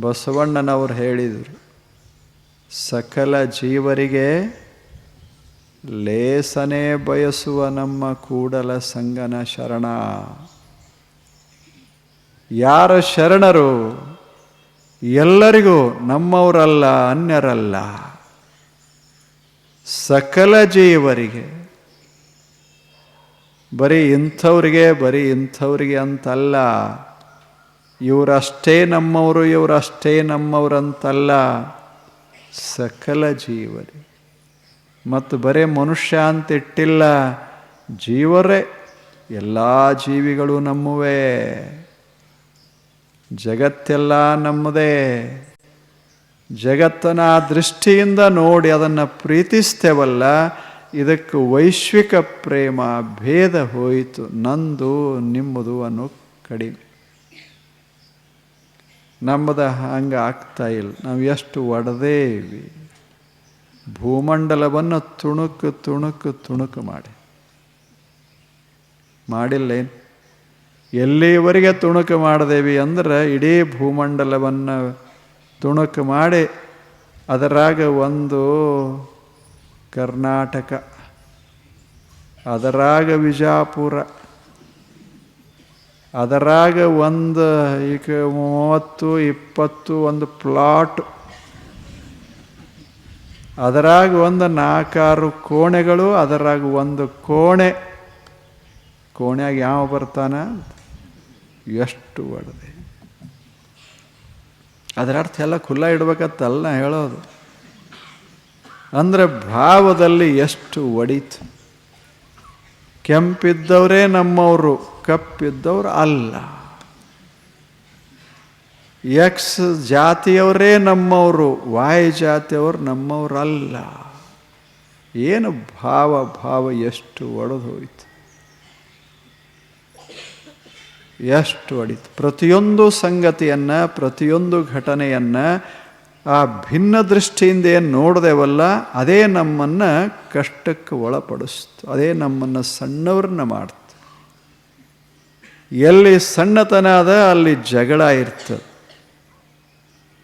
ಬಸವಣ್ಣನವರು ಹೇಳಿದರು, ಸಕಲ ಜೀವರಿಗೆ ಲೇಸನೆ ಬಯಸುವ ನಮ್ಮ ಕೂಡಲ ಸಂಗನ ಶರಣ. ಯಾರ ಶರಣರು ಎಲ್ಲರಿಗೂ ನಮ್ಮವರಲ್ಲ, ಅನ್ಯರಲ್ಲ. ಸಕಲ ಜೀವರಿಗೆ, ಬರೀ ಇಂಥವ್ರಿಗೆ ಬರೀ ಇಂಥವ್ರಿಗೆ ಅಂತಲ್ಲ. ಇವರಷ್ಟೇ ನಮ್ಮವರು, ಇವರಷ್ಟೇ ನಮ್ಮವರಂತಲ್ಲ. ಸಕಲ ಜೀವರಿ. ಮತ್ತು ಬರೇ ಮನುಷ್ಯ ಅಂತ ಇಟ್ಟಿಲ್ಲ ಜೀವರೇ. ಎಲ್ಲ ಜೀವಿಗಳು ನಮ್ಮವೇ. ಜಗತ್ತೆಲ್ಲ ನಮ್ಮದೇ. ಜಗತ್ತನ ದೃಷ್ಟಿಯಿಂದ ನೋಡಿ ಅದನ್ನು ಪ್ರೀತಿಸ್ತೇವಲ್ಲ. ಇದಕ್ಕೆ ವೈಶ್ವಿಕ ಪ್ರೇಮ ಭೇದ ಹೋಯಿತು. ನಂದು, ನಿಮ್ಮದು ಅನ್ನೋ ಕಡಿಮೆ. ನಮ್ಮದ ಹಂಗೆ ಆಗ್ತಾ ಇಲ್ಲ. ನಾವು ಎಷ್ಟು ಒಡೆದೇವಿ. ಭೂಮಂಡಲವನ್ನು ತುಣುಕು ತುಣುಕು ತುಣುಕು ಮಾಡಿ. ಮಾಡಿಲ್ಲ ಏನು? ಎಲ್ಲಿವರೆಗೆ ತುಣುಕು ಮಾಡಿದೇವಿ ಅಂದ್ರೆ ಇಡೀ ಭೂಮಂಡಲವನ್ನು ತುಣುಕು ಮಾಡಿ ಅದರಾಗ ಒಂದು ಕರ್ನಾಟಕ, ಅದರಾಗ ವಿಜಾಪುರ. ಅದರಾಗ ಒಂದು, ಈಗ ಮೂವತ್ತು, ಇಪ್ಪತ್ತು ಒಂದು ಪ್ಲಾಟ್. ಅದರಾಗ ಒಂದು ನಾಲ್ಕಾರು ಕೋಣೆಗಳು, ಅದರಾಗ ಒಂದು ಕೋಣೆ. ಕೋಣೆಯಾಗ ಯಾವ ಬರ್ತಾನ? ಎಷ್ಟು ಒಡೆದೆ. ಅದರ ಅರ್ಥ ಎಲ್ಲ ಖುಲ್ಲ ಇಡ್ಬೇಕತ್ತಲ್ಲ ಹೇಳೋದು. ಅಂದರೆ ಭಾವದಲ್ಲಿ ಎಷ್ಟು ಒಡೀತು. ಕೆಂಪಿದ್ದವರೇ ನಮ್ಮವರು, ಕಪ್ಪಿದ್ದವರು ಅಲ್ಲ. ಎಕ್ಸ್ ಜಾತಿಯವರೇ ನಮ್ಮವರು ವಾಯ್ ಜಾತಿಯವರು ನಮ್ಮವರಲ್ಲ. ಏನು ಭಾವ ಭಾವ ಎಷ್ಟು ಒಡೆದು ಹೋಯಿತು. ಎಷ್ಟು ಒಡಿತು. ಪ್ರತಿಯೊಂದು ಸಂಗತಿಯನ್ನು, ಪ್ರತಿಯೊಂದು ಘಟನೆಯನ್ನು ಆ ಭಿನ್ನ ದೃಷ್ಟಿಯಿಂದ ಏನು ನೋಡಿದೆವಲ್ಲ, ಅದೇ ನಮ್ಮನ್ನು ಕಷ್ಟಕ್ಕೆ ಒಳಪಡಿಸ್ತು. ಅದೇ ನಮ್ಮನ್ನು ಸಣ್ಣವ್ರನ್ನ ಮಾಡ್ತು. ಎಲ್ಲಿ ಸಣ್ಣತನ ಅದ ಅಲ್ಲಿ ಜಗಳ ಇರ್ತದೆ.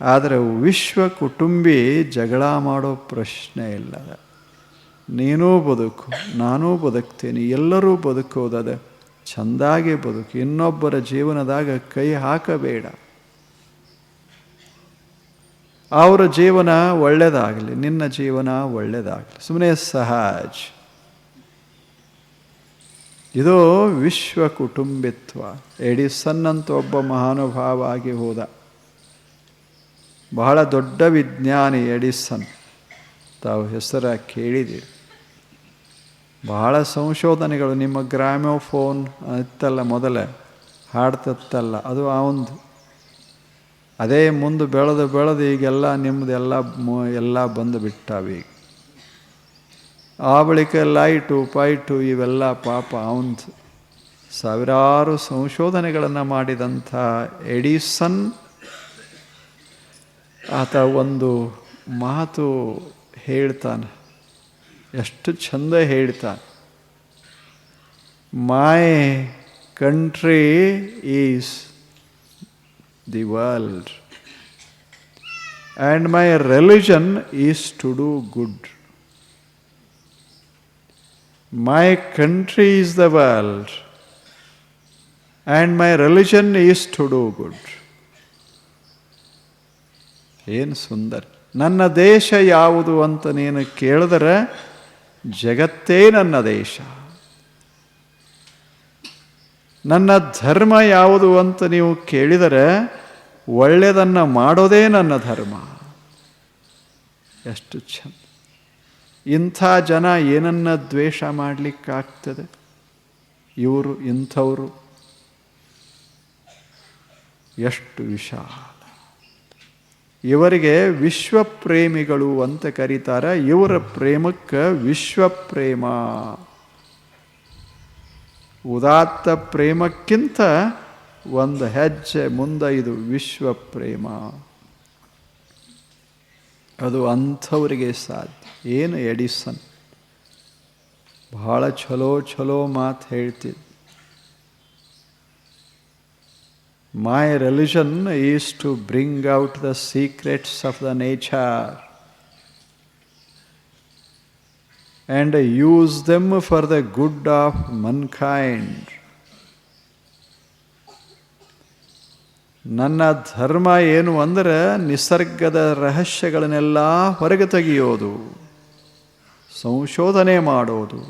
ಆದರೆ ವಿಶ್ವ ಕುಟುಂಬಿ ಜಗಳ ಮಾಡೋ ಪ್ರಶ್ನೆ ಇಲ್ಲ ನೀನೂ ಬದುಕು, ನಾನೂ ಬದುಕ್ತೀನಿ, ಎಲ್ಲರೂ ಬದುಕೋದದ, ಚೆಂದಾಗಿ ಬದುಕು, ಇನ್ನೊಬ್ಬರ ಜೀವನದಾಗ ಕೈ ಹಾಕಬೇಡ. ಅವರ ಜೀವನ ಒಳ್ಳೆಯದಾಗಲಿ ನಿನ್ನ ಜೀವನ ಒಳ್ಳೆಯದಾಗಲಿ ಸುಮ್ಮನೆ ಸಹಜ್. ಇದು ವಿಶ್ವ ಕುಟುಂಬಿತ್ವ. ಎಡಿಸನ್ ಅಂತ ಒಬ್ಬ ಮಹಾನುಭಾವ ಆಗಿ ಹೋದ. ಬಹಳ ದೊಡ್ಡ ವಿಜ್ಞಾನಿ ಎಡಿಸನ್. ತಾವು ಹೆಸರ ಕೇಳಿದ್ದೀರಿ ಬಹಳ ಸಂಶೋಧನೆಗಳು ನಿಮ್ಮ ಗ್ರಾಮೋಫೋನ್ ಇತ್ತಲ್ಲ ಮೊದಲೇ, ಹಾಡ್ತತ್ತಲ್ಲ, ಅದು ಅವಂದು ಅದೇ ಮುಂದೆ ಬೆಳೆದು ಬೆಳೆದು ಈಗೆಲ್ಲ ನಿಮ್ಮದೆಲ್ಲ ಎಲ್ಲ ಬಂದು ಬಿಟ್ಟಾವೆ ಆ ಬಳಿಕ ಲೈಟು ಪೈಟು ಇವೆಲ್ಲ ಪಾಪ ಅವಂದು ಸಾವಿರಾರು ಸಂಶೋಧನೆಗಳನ್ನು ಮಾಡಿದಂಥ ಎಡಿಸನ್ ಆತ ಒಂದು ಮಾತು ಹೇಳ್ತಾನೆ. ಎಷ್ಟು ಚಂದ ಹೇಳ್ತಾನೆ. My country is the world and my religion is to do good my country is the world and my religion is to do good ಏನು ಸುಂದರ. ನನ್ನ ದೇಶ ಯಾವುದು ಅಂತ ನೀನು ಕೇಳಿದ್ರೆ ಜಗತ್ತೇ ನನ್ನ ದೇಶ. ನನ್ನ ಧರ್ಮ ಯಾವುದು ಅಂತ ನೀವು ಕೇಳಿದರೆ ಒಳ್ಳೆಯದನ್ನು ಮಾಡೋದೇ ನನ್ನ ಧರ್ಮ. ಎಷ್ಟು ಚಂದ. ಇಂಥ ಜನ ಏನನ್ನ ದ್ವೇಷ ಮಾಡಲಿಕ್ಕಾಗ್ತದೆ? ಇವರು, ಇಂಥವರು. ಎಷ್ಟು ವಿಶಾಲ. ಇವರಿಗೆ ವಿಶ್ವಪ್ರೇಮಿಗಳು ಅಂತ ಕರೀತಾರೆ. ಇವರ ಪ್ರೇಮಕ್ಕೆ ವಿಶ್ವಪ್ರೇಮ. ಉದಾತ್ತ ಪ್ರೇಮಕ್ಕಿಂತ ಒಂದು ಹೆಜ್ಜೆ ಮುಂದೆ ಇದು ವಿಶ್ವ ಪ್ರೇಮ ಅದು ಅಂಥವ್ರಿಗೆ ಸಾಧ್ಯ. ಏನು ಎಡಿಸನ್? ಭಾಳ ಚಲೋ ಚಲೋ ಮಾತು ಹೇಳ್ತಿದ್ದ my religion is to bring out the secrets of the nature and use them for the good of mankind ನನ್ನ ಧರ್ಮ ಏನು ಅಂದರೆ ನಿಸರ್ಗದ ರಹಸ್ಯಗಳನ್ನೆಲ್ಲ ಹೊರಗೆ ತೆಗೆಯೋದು, ಸಂಶೋಧನೆ ಮಾಡೋದು.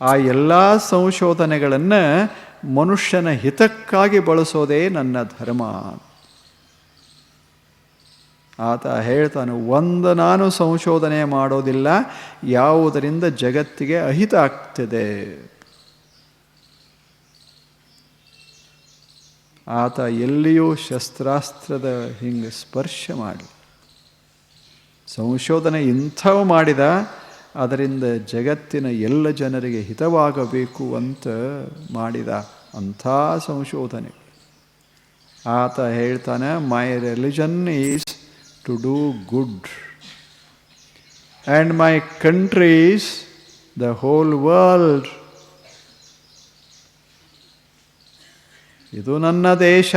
ಆ ಎಲ್ಲ ಸಂಶೋಧನೆಗಳನ್ನು ಮನುಷ್ಯನ ಹಿತಕ್ಕಾಗಿ ಬಳಸೋದೇ ನನ್ನ ಧರ್ಮ. ಆತ ಹೇಳ್ತಾನೆ, ಒಂದು ನಾನು ಸಂಶೋಧನೆ ಮಾಡೋದಿಲ್ಲ, ಯಾವುದರಿಂದ ಜಗತ್ತಿಗೆ ಅಹಿತ ಆಗ್ತಿದೆ. ಆತ ಎಲ್ಲಿಯೂ ಶಸ್ತ್ರಾಸ್ತ್ರದ ಹಿಂಗೆ ಸ್ಪರ್ಶ ಮಾಡಿ ಸಂಶೋಧನೆ ಇಂಥವು ಮಾಡಿದ, ಅದರಿಂದ ಜಗತ್ತಿನ ಎಲ್ಲ ಜನರಿಗೆ ಹಿತವಾಗಬೇಕು ಅಂತ ಮಾಡಿದ ಅಂಥ ಸಂಶೋಧನೆ. ಆತ ಹೇಳ್ತಾನೆ my religion is to do good and my country's the whole world ಇದು ನನ್ನ ದೇಶ.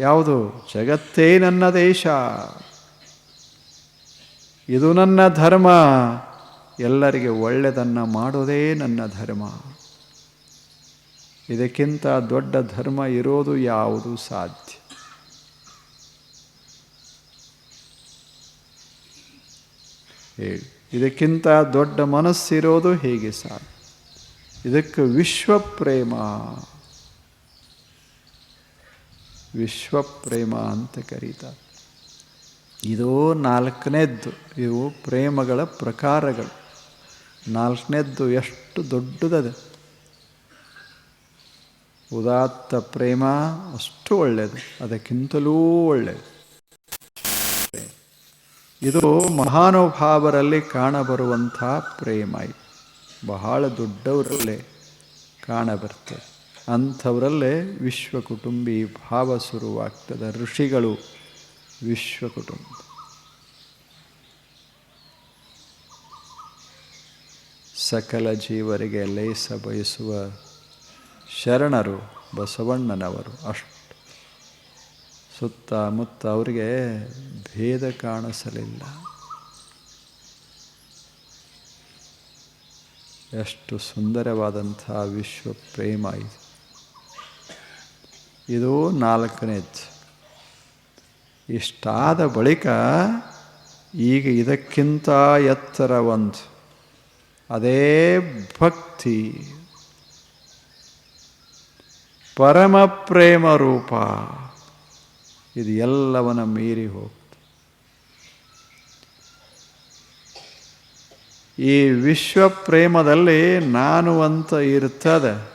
ಯಾವುದು? ಜಗತ್ತೇ ನನ್ನ ದೇಶ. ಇದು ನನ್ನ ಧರ್ಮ. ಎಲ್ಲರಿಗೆ ಒಳ್ಳೆಯದನ್ನು ಮಾಡೋದೇ ನನ್ನ ಧರ್ಮ. ಇದಕ್ಕಿಂತ ದೊಡ್ಡ ಧರ್ಮ ಇರೋದು ಯಾವುದು? ಸಾಧ್ಯ. ಹೇಳಿ. ಇದಕ್ಕಿಂತ ದೊಡ್ಡ ಮನಸ್ಸಿರೋದು ಹೇಗೆ ಸಾಧ್ಯ? ಇದಕ್ಕೆ ವಿಶ್ವ ಪ್ರೇಮ ವಿಶ್ವ ಪ್ರೇಮ ಅಂತ ಕರೀತಾರೆ. ಇದು ನಾಲ್ಕನೇದ್ದು. ಇವು ಪ್ರೇಮಗಳ ಪ್ರಕಾರಗಳು. ನಾಲ್ಕನೇದ್ದು ಎಷ್ಟು ದೊಡ್ಡದದು. ಉದಾತ್ತ ಪ್ರೇಮ ಅಷ್ಟು ಒಳ್ಳೆಯದು. ಅದಕ್ಕಿಂತಲೂ ಒಳ್ಳೆಯದು. ಇದು ಮಹಾನುಭಾವರಲ್ಲಿ ಕಾಣಬರುವಂಥ ಪ್ರೇಮ ಬಹಳ ದೊಡ್ಡವರಲ್ಲೇ ಕಾಣಬರ್ತದೆ. ಅಂಥವರಲ್ಲೇ ವಿಶ್ವ ಕುಟುಂಬಿ ಭಾವ ಶುರುವಾಗ್ತದೆ ಋಷಿಗಳು ವಿಶ್ವ ಕುಟುಂಬ ಸಕಲ ಜೀವರಿಗೆ ಲೇಸ ಬಯಸುವ ಶರಣರು ಬಸವಣ್ಣನವರು ಅಷ್ಟು. ಸುತ್ತಮುತ್ತ ಅವರಿಗೆ ಭೇದ ಕಾಣಿಸಲಿಲ್ಲ. ಎಷ್ಟು ಸುಂದರವಾದಂಥ ವಿಶ್ವ ಪ್ರೇಮ ಇದು. ಇದು ನಾಲ್ಕನೇದು. ಇಷ್ಟಾದ ಬಳಿಕ ಈಗ ಇದಕ್ಕಿಂತ ಎತ್ತರ ಒಂದು. ಅದೇ ಭಕ್ತಿ. ಪರಮ ಪ್ರೇಮ ರೂಪ. ಇದು ಎಲ್ಲವನ ಮೀರಿ ಹೋಗ್ತದೆ. ಈ ವಿಶ್ವ ಪ್ರೇಮದಲ್ಲಿ ನಾನು ಅಂತ ಇರ್ತದೆ.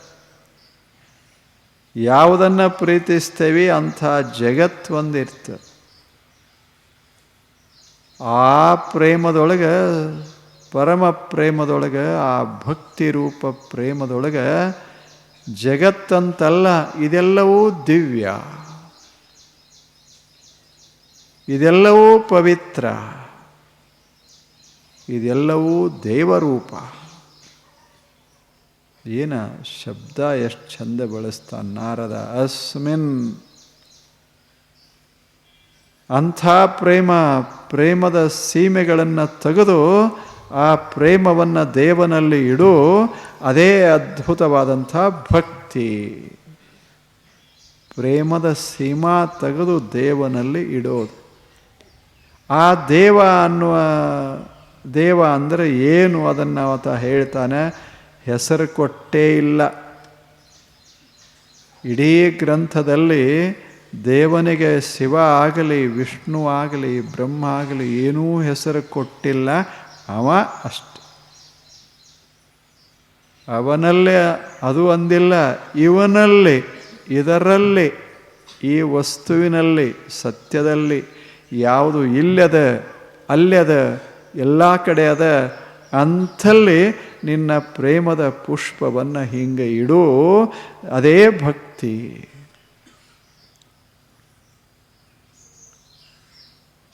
ಯಾವುದನ್ನು ಪ್ರೀತಿಸ್ತೇವೆ ಅಂಥ ಜಗತ್ ಒಂದಿರ್ತ. ಆ ಪ್ರೇಮದೊಳಗೆ, ಪರಮ ಪ್ರೇಮದೊಳಗೆ, ಆ ಭಕ್ತಿ ರೂಪ ಪ್ರೇಮದೊಳಗೆ ಜಗತ್ತಂತಲ್ಲ, ಇದೆಲ್ಲವೂ ದಿವ್ಯ. ಇದೆಲ್ಲವೂ ಪವಿತ್ರ. ಇದೆಲ್ಲವೂ ದೇವರೂಪ. ಏನ ಶಬ್ದ ಎಷ್ಟು ಚಂದ ಬಳಸ್ತಾ ನಾರದ? ಅಸ್ಮಿನ್. ಅಂಥ ಪ್ರೇಮ, ಪ್ರೇಮದ ಸೀಮೆಗಳನ್ನು ತೆಗೆದು ಆ ಪ್ರೇಮವನ್ನು ದೇವನಲ್ಲಿ ಇಡು, ಅದೇ ಅದ್ಭುತವಾದಂಥ ಭಕ್ತಿ. ಪ್ರೇಮದ ಸೀಮಾ ತೆಗೆದು ದೇವನಲ್ಲಿ ಇಡೋದು. ಆ ದೇವ ಅನ್ನುವ, ದೇವ ಅಂದರೆ ಏನು ಅದನ್ನು ಆತ ಹೇಳ್ತಾನೆ? ಹೆಸರು ಕೊಟ್ಟೇ ಇಲ್ಲ. ಇಡೀ ಗ್ರಂಥದಲ್ಲಿ ದೇವನಿಗೆ ಶಿವ ಆಗಲಿ, ವಿಷ್ಣು ಆಗಲಿ, ಬ್ರಹ್ಮ ಆಗಲಿ ಏನೂ ಹೆಸರು ಕೊಟ್ಟಿಲ್ಲ. ಅವ ಅಷ್ಟೆ. ಅವನಲ್ಲೇ ಅದು ಅಂದಿಲ್ಲ. ಇವನಲ್ಲಿ, ಇದರಲ್ಲಿ, ಈ ವಸ್ತುವಿನಲ್ಲಿ, ಸತ್ಯದಲ್ಲಿ ಯಾವುದು ಇಲ್ಲದ, ಅಲ್ಲದ, ಎಲ್ಲ ಕಡೆ ಅದ. ಅಂಥಲ್ಲಿ ನಿನ್ನ ಪ್ರೇಮದ ಪುಷ್ಪವನ್ನು ಹಿಂಗೆ ಇಡು, ಅದೇ ಭಕ್ತಿ.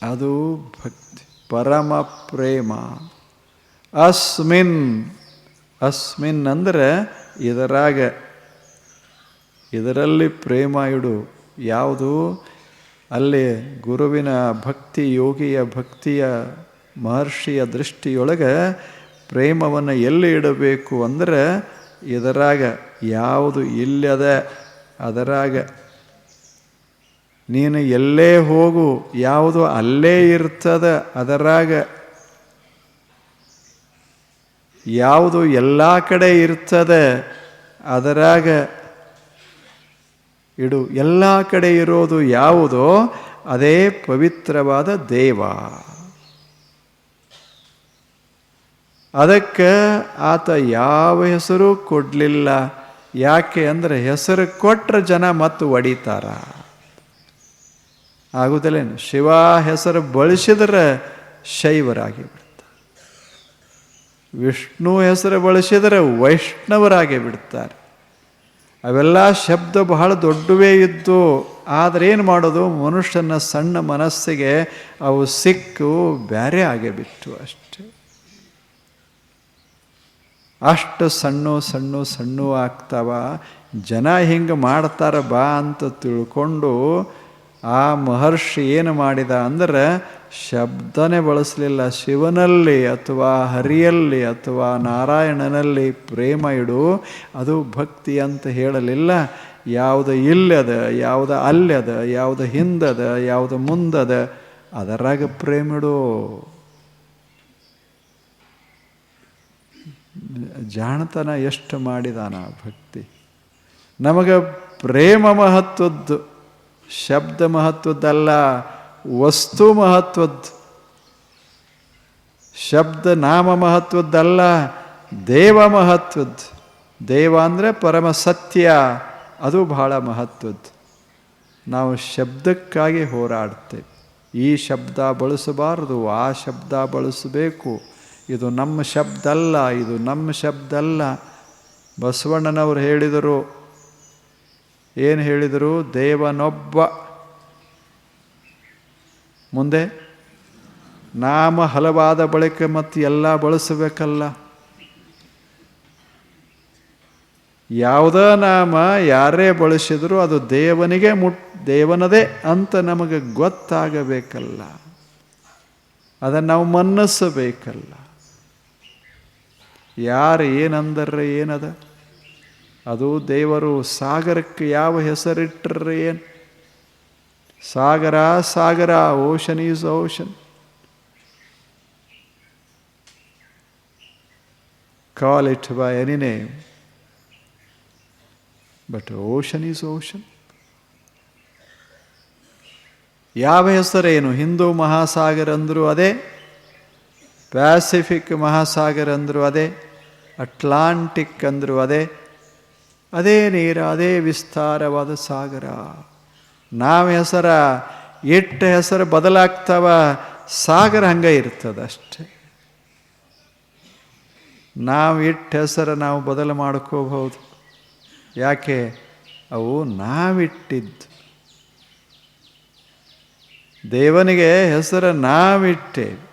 ಅದು ಭಕ್ತಿ. ಪರಮ ಪ್ರೇಮ. ಅಸ್ಮಿನ್ ಅಸ್ಮಿನ್ ಅಂದರೆ ಇದರಾಗ ಇದರಲ್ಲಿ ಪ್ರೇಮ ಇಡು. ಯಾವುದು? ಅಲ್ಲಿ ಗುರುವಿನ ಭಕ್ತಿ, ಯೋಗಿಯ ಭಕ್ತಿಯ ಮಹರ್ಷಿಯ ದೃಷ್ಟಿಯೊಳಗೆ ಪ್ರೇಮವನ್ನು ಎಲ್ಲಿ ಇಡಬೇಕು ಅಂದರೆ ಇದರಾಗ. ಯಾವುದು ಇಲ್ಲದ ಅದರಾಗ. ನೀನು ಎಲ್ಲೇ ಹೋಗು, ಯಾವುದು ಅಲ್ಲೇ ಇರ್ತದ ಅದರಾಗ. ಯಾವುದು ಎಲ್ಲ ಕಡೆ ಇರ್ತದೆ ಅದರಾಗ. ಇಡು, ಎಲ್ಲ ಕಡೆ ಇರೋದು ಯಾವುದೋ? ಅದೇ ಪವಿತ್ರವಾದ ದೇವ. ಅದಕ್ಕೆ ಆತ ಯಾವ ಹೆಸರು ಕೊಡಲಿಲ್ಲ. ಯಾಕೆ ಅಂದರೆ ಹೆಸರು ಕೊಟ್ಟರೆ ಜನ ಮತ್ತು ಒಡಿತಾರ. ಆಗುದಿಲ್ಲೇನು ಶಿವ ಹೆಸರು ಬಳಸಿದ್ರೆ ಶೈವರಾಗಿ ಬಿಡ್ತಾರೆ ವಿಷ್ಣು ಹೆಸರು ಬಳಸಿದರೆ ವೈಷ್ಣವರಾಗಿ ಬಿಡ್ತಾರೆ. ಅವೆಲ್ಲ ಶಬ್ದ ಬಹಳ ದೊಡ್ಡವೇ ಇದ್ದು, ಆದರೆ ಏನು ಮಾಡೋದು? ಮನುಷ್ಯನ ಸಣ್ಣ ಮನಸ್ಸಿಗೆ ಅವು ಸಿಕ್ಕು ಬೇರೆ ಆಗೇ ಬಿಟ್ಟು ಅಷ್ಟೆ. ಅಷ್ಟು ಸಣ್ಣ ಸಣ್ಣ ಸಣ್ಣ ಆಗ್ತಾವ. ಜನ ಹಿಂಗೆ ಮಾಡ್ತಾರ ಬಾ ಅಂತ ತಿಳ್ಕೊಂಡು ಆ ಮಹರ್ಷಿ ಏನು ಮಾಡಿದ ಅಂದರೆ ಶಬ್ದನೇ ಬಳಸಲಿಲ್ಲ. ಶಿವನಲ್ಲಿ ಅಥವಾ ಹರಿಯಲ್ಲಿ ಅಥವಾ ನಾರಾಯಣನಲ್ಲಿ ಪ್ರೇಮ ಇಡು, ಅದು ಭಕ್ತಿ ಅಂತ ಹೇಳಲಿಲ್ಲ. ಯಾವುದು ಇಲ್ಲದ, ಯಾವುದು ಅಲ್ಲದ, ಯಾವುದು ಹಿಂದದ, ಯಾವುದು ಮುಂದದ, ಅದರಾಗ ಪ್ರೇಮಿಡು ಜಾಣತನ ಎಷ್ಟು ಮಾಡಿದಾನ ಭಕ್ತಿ? ನಮಗೆ ಪ್ರೇಮ ಮಹತ್ವದ್ದು, ಶಬ್ದ ಮಹತ್ವದ್ದಲ್ಲ, ವಸ್ತು ಮಹತ್ವದ್ದು. ಶಬ್ದ ನಾಮ ಮಹತ್ವದ್ದಲ್ಲ, ದೇವ ಮಹತ್ವದ್ದು. ದೇವ ಅಂದರೆ ಪರಮ ಸತ್ಯ, ಅದು ಬಹಳ ಮಹತ್ವದ್ದು. ನಾವು ಶಬ್ದಕ್ಕಾಗಿ ಹೋರಾಡ್ತೇವೆ. ಈ ಶಬ್ದ ಬಳಸಬಾರದು, ಆ ಶಬ್ದ ಬಳಸಬೇಕು. ಇದು ನಮ್ಮ ಶಬ್ದ ಅಲ್ಲ ಇದು ನಮ್ಮ ಶಬ್ದ ಅಲ್ಲ ಬಸವಣ್ಣನವರು ಹೇಳಿದರು, ಏನು ಹೇಳಿದರು? ದೇವನೊಬ್ಬ. ಮುಂದೆ, ನಾಮ ಹಲವಾದ ಬಳಿಕ ಮತ್ತು ಎಲ್ಲ ಬಳಸಬೇಕಲ್ಲ. ಯಾವುದ ನಾಮ ಯಾರೇ ಬಳಸಿದರೂ ಅದು ದೇವನಿಗೆ ಮುಟ್, ದೇವನದೇ ಅಂತ ನಮಗೆ ಗೊತ್ತಾಗಬೇಕಲ್ಲ. ಅದನ್ನು ನಾವು ಮನ್ನಿಸಬೇಕಲ್ಲ. ಯಾರು ಏನಂದರ್ರೆ ಏನದ? ಅದು ದೇವರು ಸಾಗರಕ್ಕೆ ಯಾವ ಹೆಸರಿಟ್ಟರೆ ಏನು? ಸಾಗರ ಸಾಗರ ocean is ocean call it by any name but ocean is ocean ಯಾವ ಹೆಸರೇನು? ಹಿಂದೂ ಮಹಾಸಾಗರ ಅಂದರೂ ಅದೇ. ಪ್ಯಾಸಿಫಿಕ್ ಮಹಾಸಾಗರ ಅಂದರೂ ಅದೇ ಅಟ್ಲಾಂಟಿಕ್ ಅಂದರೂ ಅದೇ ಅದೇ ನೀರ, ಅದೇ ವಿಸ್ತಾರವಾದ ಸಾಗರ. ನಾವು ಹೆಸರ, ಎಟ್ಟ ಹೆಸರು ಬದಲಾಗ್ತಾವ, ಸಾಗರ ಹಂಗೆ ಇರ್ತದೆ ಅಷ್ಟೆ. ನಾವು ಇಟ್ಟ ಹೆಸರು ನಾವು ಬದಲು ಮಾಡ್ಕೋಬಹುದು ಯಾಕೆ? ಅವು ನಾವಿಟ್ಟಿದ್ದು ದೇವನಿಗೆ ಹೆಸರು ನಾವಿಟ್ಟೇವೆ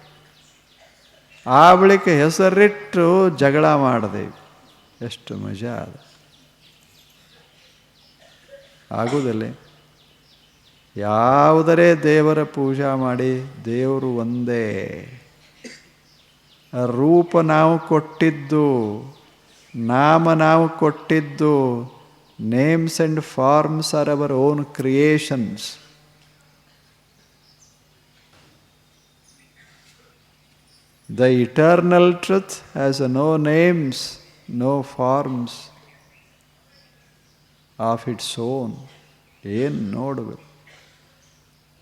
ಆ ಬಳಿಕ ಹೆಸರಿಟ್ಟು ಜಗಳ ಮಾಡಿದೆ. ಎಷ್ಟು ಮಜಾ ಅದ. ಆಗುವುದಿಲ್ಲ ಯಾವುದರೇ ದೇವರ ಪೂಜಾ ಮಾಡಿ ದೇವರು ಒಂದೇ. ರೂಪ ನಾವು ಕೊಟ್ಟಿದ್ದು, ನಾಮ ನಾವು ಕೊಟ್ಟಿದ್ದು names and forms are our own creations The eternal truth has no names, no forms of its own. ಏನು ನೋಡಬೇಕು?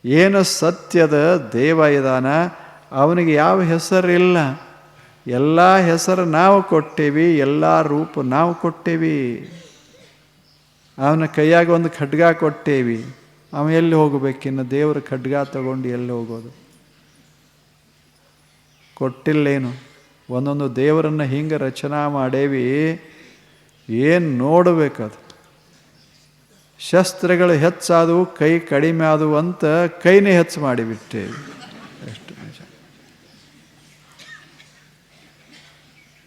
ಏನು ಸತ್ಯದ ದೇವ ಇದಾನ? ಅವನಿಗೆ ಯಾವ ಹೆಸರಿಲ್ಲ. ಎಲ್ಲ ಹೆಸರು ನಾವು ಕೊಟ್ಟೇವಿ ಎಲ್ಲ ರೂಪ ನಾವು ಕೊಟ್ಟೇವಿ. ಅವನ ಕೈಯಾಗ ಒಂದು ಖಡ್ಗ ಕೊಟ್ಟೇವಿ. ಅವ ಎಲ್ಲಿ ಹೋಗಬೇಕಿನ್ನು ದೇವರ ಖಡ್ಗ ತಗೊಂಡು ಎಲ್ಲಿ ಹೋಗೋದು? ಕೊಟ್ಟಿಲ್ಲೇನು? ಒಂದೊಂದು ದೇವರನ್ನು ಹಿಂಗೆ ರಚನಾ ಮಾಡೇವಿ, ಏನು ನೋಡಬೇಕದು? ಶಸ್ತ್ರಗಳು ಹೆಚ್ಚಾದವು, ಕೈ ಕಡಿಮೆ ಆದವು ಅಂತ ಕೈನೇ ಹೆಚ್ಚು ಮಾಡಿಬಿಟ್ಟೇವಿ ಎಷ್ಟು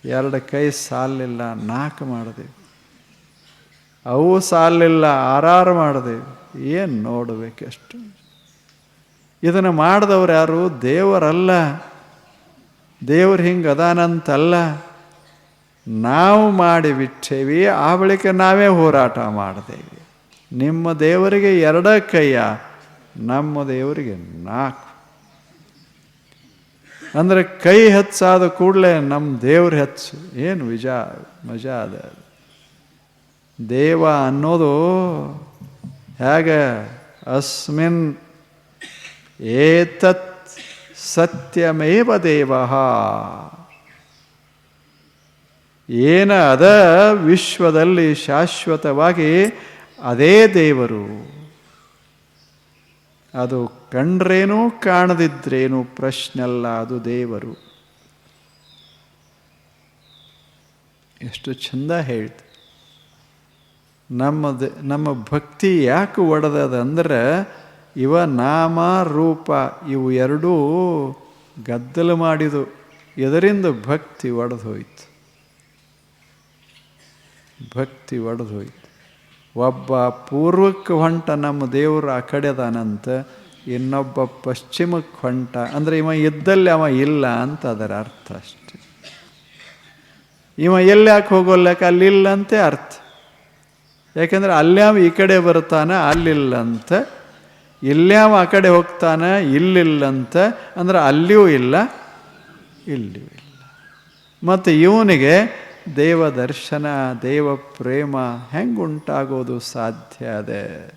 ಎರಡು ಕೈ ಸಾಲಿಲ್ಲ, ನಾಲ್ಕು ಮಾಡಿದೆವು ಅವು ಸಾಲಿಲ್ಲ, ಆರಾರು ಮಾಡಿದೆವು ಏನು ನೋಡಬೇಕೆಷ್ಟು? ಇದನ್ನು ಮಾಡಿದವ್ರು ಯಾರು? ದೇವರಲ್ಲ. ದೇವ್ರು ಹಿಂಗೆ ಅದಾನಂತಲ್ಲ, ನಾವು ಮಾಡಿ ಬಿಟ್ಟೇವಿ, ಆ ಬಳಿಕ ನಾವೇ ಹೋರಾಟ ಮಾಡಿದೇವಿ ನಿಮ್ಮ ದೇವರಿಗೆ ಎರಡ ಕೈಯ, ನಮ್ಮ ದೇವರಿಗೆ ನಾಲ್ಕು. ಅಂದರೆ ಕೈ ಹೆಚ್ಚಾದ ಕೂಡಲೇ ನಮ್ಮ ದೇವ್ರ ಹೆಚ್ಚು. ಏನು ವಿಜಾ, ಮಜಾ ಅದ. ದೇವ ಅನ್ನೋದು ಹೇಗೆ, ಅಸ್ಮಿನ್ ಏತತ್ ಸತ್ಯಮೇವ ದೇವ. ಏನ ಅದ ವಿಶ್ವದಲ್ಲಿ ಶಾಶ್ವತವಾಗಿ ಅದೇ ದೇವರು. ಅದು ಕಂಡ್ರೇನು ಕಾಣದಿದ್ರೇನು ಪ್ರಶ್ನಲ್ಲ ಅದು ದೇವರು. ಎಷ್ಟು ಚಂದ ಹೇಳ್ತು. ನಮ್ಮ ನಮ್ಮ ಭಕ್ತಿ ಯಾಕೆ ಒಡೆದದ ಅಂದ್ರೆ ಇವ ನಾಮ ರೂಪ ಇವು ಎರಡೂ ಗದ್ದಲು ಮಾಡಿದು ಇದರಿಂದ ಭಕ್ತಿ ಒಡೆದು ಹೋಯ್ತು ಭಕ್ತಿ ಒಡೆದು ಹೋಯ್ತು ಒಬ್ಬ ಪೂರ್ವಕ್ಕೆ ಹೊಂಟ ನಮ್ಮ ದೇವರು ಆ ಕಡೆದಾನಂತ ಇನ್ನೊಬ್ಬ ಪಶ್ಚಿಮಕ್ಕೆ ಹೊಂಟ, ಅಂದರೆ ಇವ ಇದ್ದಲ್ಲಿ ಅವ ಇಲ್ಲ ಅಂತ ಅದರ ಅರ್ಥ ಅಷ್ಟೆ. ಇವ ಎಲ್ಲಿ ಹೋಗೋಲ್ಲಕ್ಕೆ ಅಲ್ಲಿಲ್ಲ ಅಂತೆ ಅರ್ಥ. ಯಾಕೆಂದ್ರೆ ಅಲ್ಯಾವ ಈ ಕಡೆ ಬರ್ತಾನೆ ಅಲ್ಲಿಲ್ಲಂತ ಇಲ್ಯಾವ ಆ ಕಡೆ ಹೋಗ್ತಾನೆ? ಇಲ್ಲಿಲ್ಲಂತ. ಅಂದ್ರೆ ಅಲ್ಲಿಯೂ ಇಲ್ಲ, ಇಲ್ಲಿಯೂ ಇಲ್ಲ. ಮತ್ತು ಇವನಿಗೆ ದೇವ ದರ್ಶನ ದೇವ ಪ್ರೇಮ ಹೆಂಗೆ ಉಂಟಾಗೋದು ಸಾಧ್ಯ ಅದೇ?